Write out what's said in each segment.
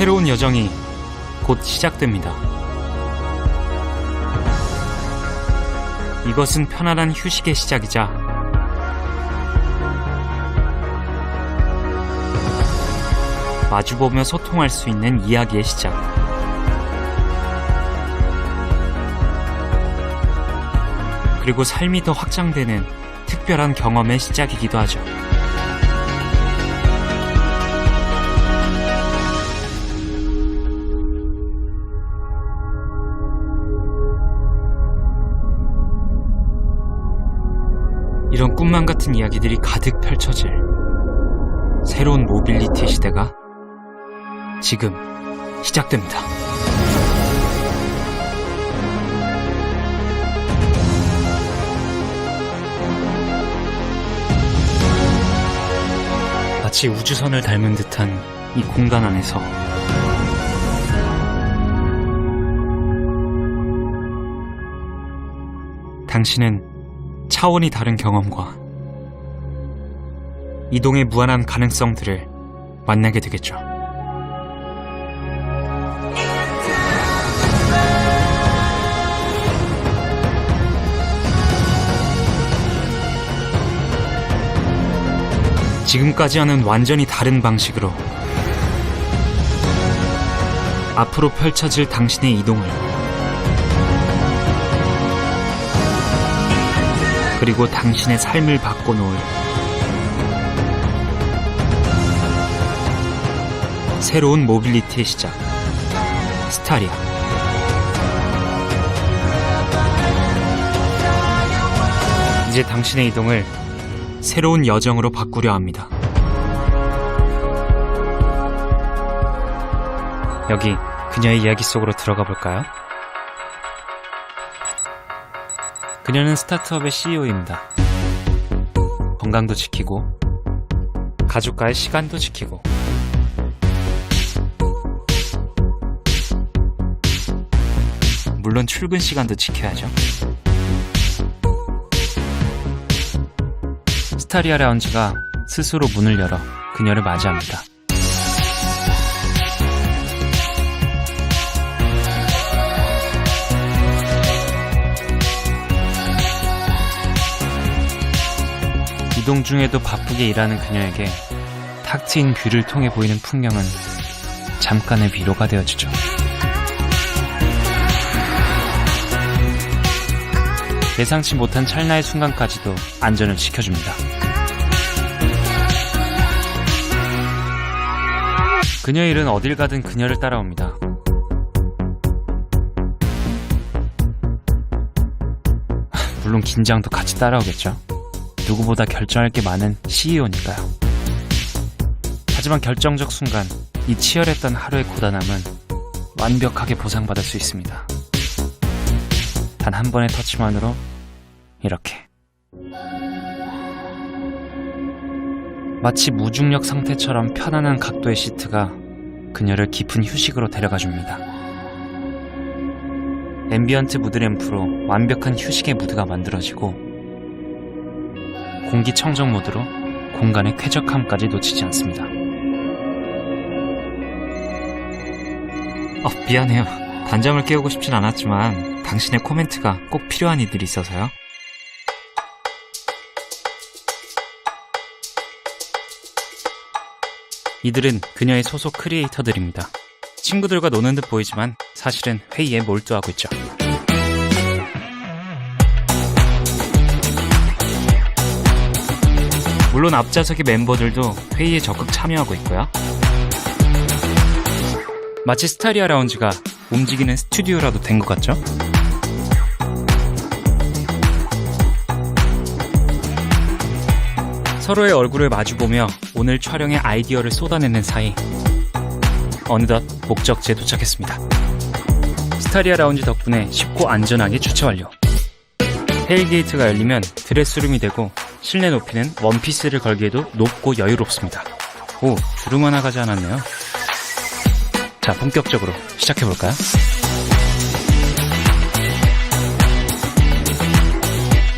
새로운 여정이 곧 시작됩니다. 이것은 편안한 휴식의 시작이자 마주보며 소통할 수 있는 이야기의 시작. 그리고 삶이 더 확장되는 특별한 경험의 시작이기도 하죠. 이런 꿈만 같은 이야기들이 가득 펼쳐질 새로운 모빌리티 시대가 지금 시작됩니다. 마치 우주선을 닮은 듯한 이 공간 안에서 당신은 차원이 다른 경험과 이동의 무한한 가능성들을 만나게 되겠죠. 지금까지와는 완전히 다른 방식으로 앞으로 펼쳐질 당신의 이동을 그리고 당신의 삶을 바꿔놓을 새로운 모빌리티의 시작 스타리아. 이제 당신의 이동을 새로운 여정으로 바꾸려 합니다. 여기 그녀의 이야기 속으로 들어가 볼까요? 그녀는 스타트업의 CEO입니다. 건강도 지키고, 가족과의 시간도 지키고, 물론 출근 시간도 지켜야죠. 스타리아 라운지가 스스로 문을 열어 그녀를 맞이합니다. 이동 중에도 바쁘게 일하는 그녀에게 탁 트인 뷰를 통해 보이는 풍경은 잠깐의 위로가 되어주죠. 예상치 못한 찰나의 순간까지도 안전을 지켜줍니다. 그녀의 일은 어딜 가든 그녀를 따라옵니다. 물론 긴장도 같이 따라오겠죠. 누구보다 결정할 게 많은 CEO니까요. 하지만 결정적 순간 이 치열했던 하루의 고단함은 완벽하게 보상받을 수 있습니다. 단 한 번의 터치만으로 이렇게 마치 무중력 상태처럼 편안한 각도의 시트가 그녀를 깊은 휴식으로 데려가 줍니다. 앰비언트 무드램프로 완벽한 휴식의 무드가 만들어지고 공기 청정 모드로 공간의 쾌적함까지 놓치지 않습니다. 어, 미안해요. 단잠을 깨우고 싶진 않았지만 당신의 코멘트가 꼭 필요한 이들이 있어서요. 이들은 그녀의 소속 크리에이터들입니다. 친구들과 노는 듯 보이지만 사실은 회의에 몰두하고 있죠. 물론 앞좌석의 멤버들도 회의에 적극 참여하고 있고요. 마치 스타리아 라운지가 움직이는 스튜디오라도 된 것 같죠? 서로의 얼굴을 마주보며 오늘 촬영의 아이디어를 쏟아내는 사이 어느덧 목적지에 도착했습니다. 스타리아 라운지 덕분에 쉽고 안전하게 주차 완료. 테일게이트가 열리면 드레스룸이 되고 실내 높이는 원피스를 걸기에도 높고 여유롭습니다. 오, 주름 하나 가지 않았네요. 자, 본격적으로 시작해볼까요?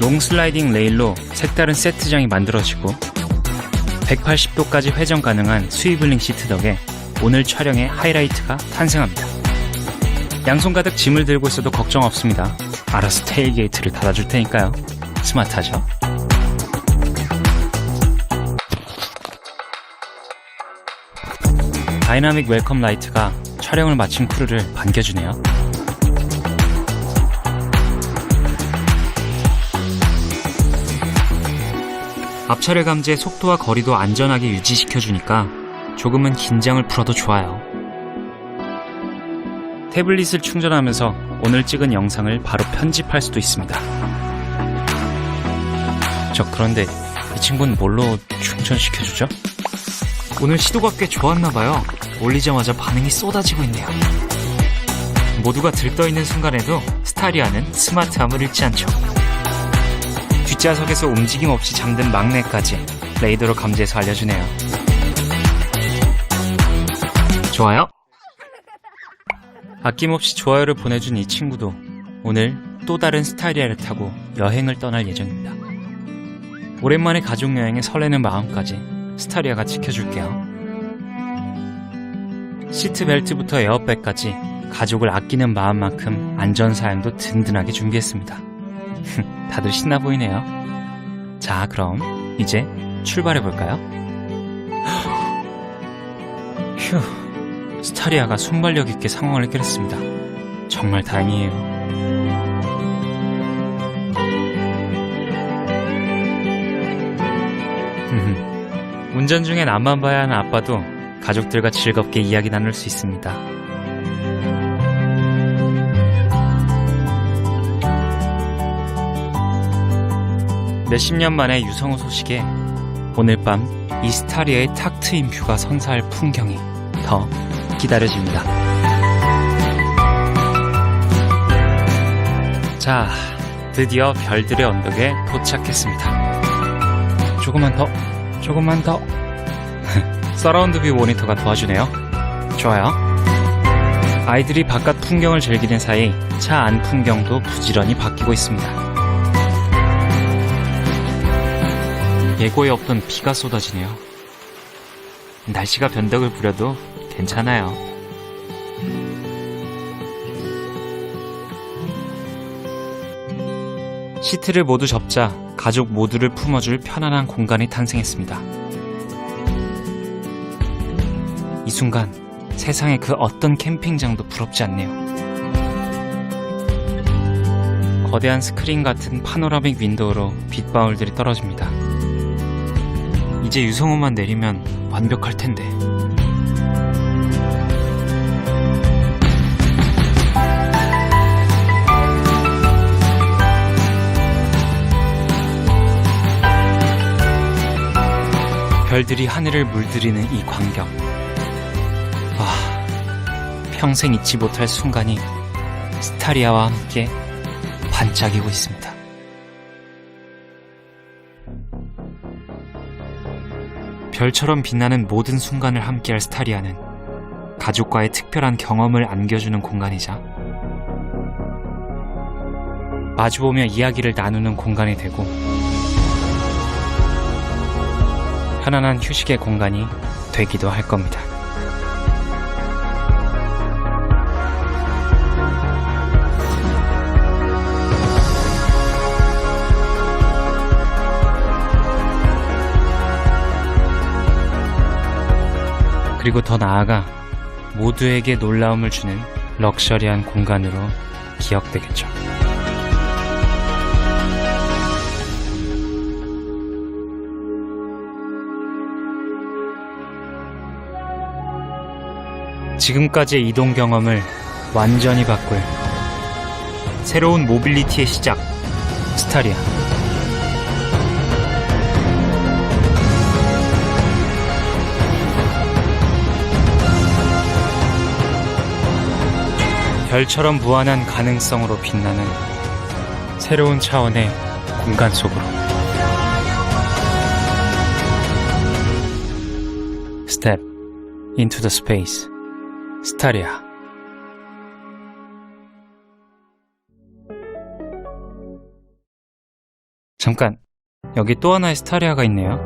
롱 슬라이딩 레일로 색다른 세트장이 만들어지고 180도까지 회전 가능한 스위블링 시트 덕에 오늘 촬영의 하이라이트가 탄생합니다. 양손 가득 짐을 들고 있어도 걱정 없습니다. 알아서 테일게이트를 닫아줄 테니까요. 스마트하죠? 다이나믹 웰컴 라이트가 촬영을 마친 크루를 반겨주네요. 앞차를 감지해 속도와 거리도 안전하게 유지시켜주니까 조금은 긴장을 풀어도 좋아요. 태블릿을 충전하면서 오늘 찍은 영상을 바로 편집할 수도 있습니다. 저 그런데 이 친구는 뭘로 충전시켜주죠? 오늘 시도가 꽤 좋았나봐요. 올리자마자 반응이 쏟아지고 있네요. 모두가 들떠있는 순간에도 스타리아는 스마트함을 잃지 않죠. 뒷좌석에서 움직임 없이 잠든 막내까지 레이더로 감지해서 알려주네요. 좋아요? 아낌없이 좋아요를 보내준 이 친구도 오늘 또 다른 스타리아를 타고 여행을 떠날 예정입니다. 오랜만에 가족 여행에 설레는 마음까지 스타리아가 지켜줄게요. 시트 벨트부터 에어백까지 가족을 아끼는 마음만큼 안전사양도 든든하게 준비했습니다. 다들 신나 보이네요. 자, 그럼 이제 출발해볼까요? 휴, 스타리아가 순발력 있게 상황을 해결했습니다. 정말 다행이에요. 음, 운전 중엔 앞만 봐야 하는 아빠도 가족들과 즐겁게 이야기 나눌 수 있습니다. 몇십 년 만에 유성우 소식에 오늘 밤 이스타리아의 탁 트인 뷰가 선사할 풍경이 더 기다려집니다. 자, 드디어 별들의 언덕에 도착했습니다. 조금만 더, 조금만 더. 서라운드 뷰 모니터가 도와주네요. 좋아요. 아이들이 바깥 풍경을 즐기는 사이 차 안 풍경도 부지런히 바뀌고 있습니다. 예고에 없던 비가 쏟아지네요. 날씨가 변덕을 부려도 괜찮아요. 시트를 모두 접자 가족 모두를 품어줄 편안한 공간이 탄생했습니다. 이 순간 세상의 그 어떤 캠핑장도 부럽지 않네요. 거대한 스크린 같은 파노라믹 윈도우로 빛방울들이 떨어집니다. 이제 유성호만 내리면 완벽할 텐데. 별들이 하늘을 물들이는 이 광경. 와, 평생 잊지 못할 순간이 스타리아와 함께 반짝이고 있습니다. 별처럼 빛나는 모든 순간을 함께할 스타리아는 가족과의 특별한 경험을 안겨주는 공간이자 마주보며 이야기를 나누는 공간이 되고 편안한 휴식의 공간이 되기도 할 겁니다. 그리고 더 나아가 모두에게 놀라움을 주는 럭셔리한 공간으로 기억되겠죠. 지금까지의 이동 경험을 완전히 바꿀 새로운 모빌리티의 시작, 스타리아. 별처럼 무한한 가능성으로 빛나는 새로운 차원의 공간 속으로. Step into the space. 스타리아. 잠깐, 여기 또 하나의 스타리아가 있네요.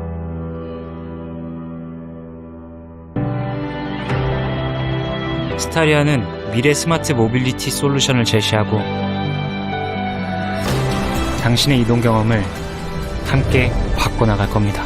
스타리아는 미래 스마트 모빌리티 솔루션을 제시하고 당신의 이동 경험을 함께 바꿔나갈 겁니다.